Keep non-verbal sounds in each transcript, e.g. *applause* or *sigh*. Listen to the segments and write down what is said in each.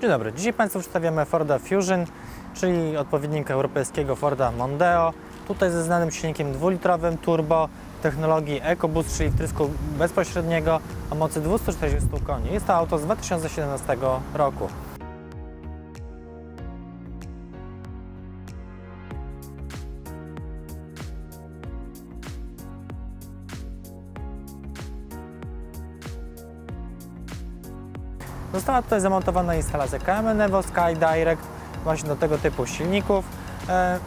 Dzień dobry, dzisiaj Państwu przedstawiamy Forda Fusion, czyli odpowiednika europejskiego Forda Mondeo. Tutaj ze znanym silnikiem dwulitrowym turbo technologii EcoBoost, czyli wtrysku bezpośredniego o mocy 240 koni. Jest to auto z 2017 roku. Została tutaj zamontowana instalacja KM Evo Sky Direct właśnie do tego typu silników e,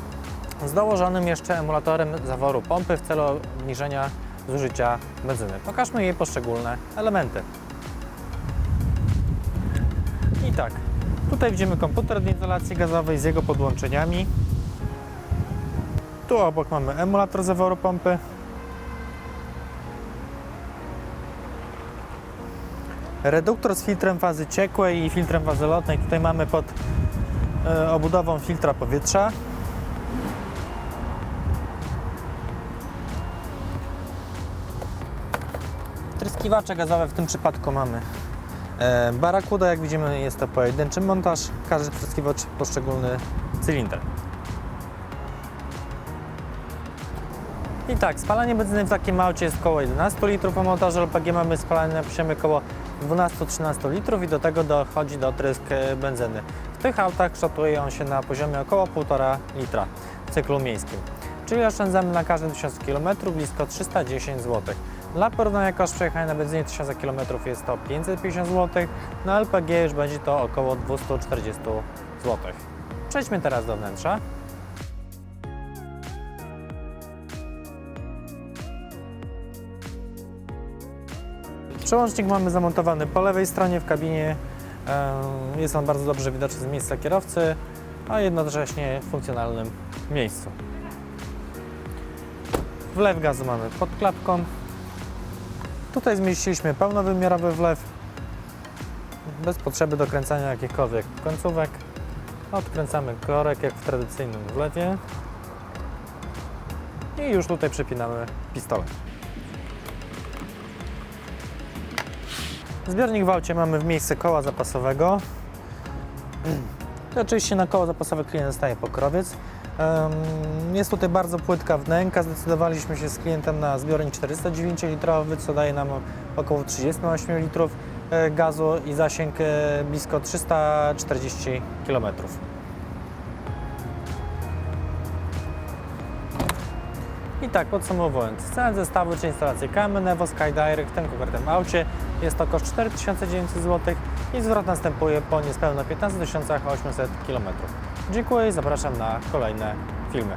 *clears throat* z dołożonym jeszcze emulatorem zaworu pompy w celu obniżenia zużycia benzyny. Pokażmy jej poszczególne elementy. I tak, tutaj widzimy komputer do izolacji gazowej z jego podłączeniami. Tu obok mamy emulator zaworu pompy. Reduktor z filtrem fazy ciekłej i filtrem fazy lotnej. Tutaj mamy pod e, obudową filtra powietrza. Tryskiwacze gazowe w tym przypadku mamy e, Barakuda. Jak widzimy jest to pojedynczy montaż. Każdy tryskiwacz poszczególny cylinder. I tak, spalanie benzyny w takim aucie jest około 11 litrów, a montażu LPG mamy spalanie na około 12-13 litrów i do tego dochodzi dotrysk e, benzyny. W tych autach szacuje on się na poziomie około 1,5 litra w cyklu miejskim. Czyli oszczędzamy na każdym 1000 km blisko 310 zł. Dla porównania koszt przejechania na benzynie 1000 km jest to 550 zł, na LPG już będzie to około 240 zł. Przejdźmy teraz do wnętrza. Przełącznik mamy zamontowany po lewej stronie w kabinie. Em, Jest on bardzo dobrze widoczny z miejsca kierowcy, a jednocześnie w funkcjonalnym miejscu. Wlew gazu mamy pod klapką. Tutaj zmieściliśmy pełnowymiarowy wlew bez potrzeby dokręcania jakichkolwiek końcówek. Odkręcamy korek jak w tradycyjnym wlewie i już tutaj przypinamy pistolet. Zbiornik w aucie mamy w miejsce koła zapasowego. Oczywiście na koło zapasowe klient dostaje pokrowiec. Jest tutaj bardzo płytka wnęka. Zdecydowaliśmy się z klientem na zbiornik 409 litrowy, co daje nam około 38 litrów e, gazu i zasięg e, blisko 340 km. I tak podsumowując, cena zestawu czy instalacji KM Evo Sky Direct w tym konkretnym aucie jest to koszt 4900 zł i zwrot następuje po niespełna 15 800 km. Dziękuję i zapraszam na kolejne filmy.